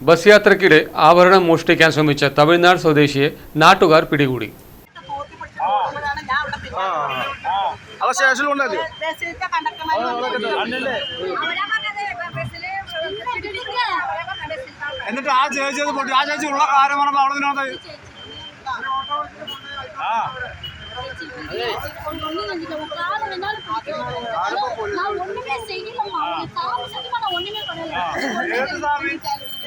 Bus യാത്രക്കിടെ ആഭരണം മോഷ്ടിക്കാൻ ശ്രമിച്ച തമിഴ്നാട് സ്വദേശിയെ നാട്ടുകാർ പിടികൂടി. എന്നിട്ട് ആ ചേച്ചി അത് പൊട്ടി. ആ ചേച്ചി ഉള്ള കാര്യം പറഞ്ഞപ്പോൾ അവിടെ നിന്നോട്ട് ഒന്നുമേ ചെയ്യലമ്മ താമസിക്കുമ്പോൾ ഒന്നുമേ പറയല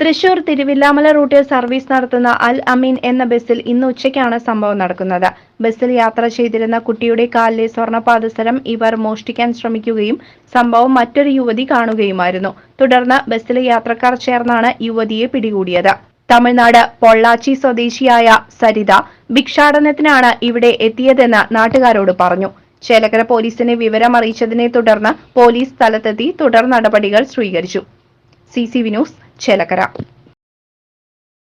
തൃശൂർ തിരുവില്ലാമല റൂട്ടിൽ സർവീസ് നടത്തുന്ന അൽ അമീൻ എന്ന ബസ്സിൽ ഇന്ന് ഉച്ചയ്ക്കാണ് സംഭവം നടക്കുന്നത്. ബസ്സിൽ യാത്ര ചെയ്തിരുന്ന കുട്ടിയുടെ കാലിലെ സ്വർണപാദസരം ഇവർ മോഷ്ടിക്കാൻ ശ്രമിക്കുകയും സംഭവം മറ്റൊരു യുവതി കാണുകയുമായിരുന്നു. തുടർന്ന് ബസ്സിലെ യാത്രക്കാർ ചേർന്നാണ് യുവതിയെ പിടികൂടിയത്. തമിഴ്നാട് പൊള്ളാച്ചി സ്വദേശിയായ സരിത ഭിക്ഷാടനത്തിനാണ് ഇവിടെ എത്തിയതെന്ന് നാട്ടുകാരോട് പറഞ്ഞു. ചേലക്കര പോലീസിനെ വിവരം അറിയിച്ചതിനെ തുടർന്ന് പോലീസ് സ്ഥലത്തെത്തി തുടർ നടപടികൾ സ്വീകരിച്ചു. C C V news Chelakkara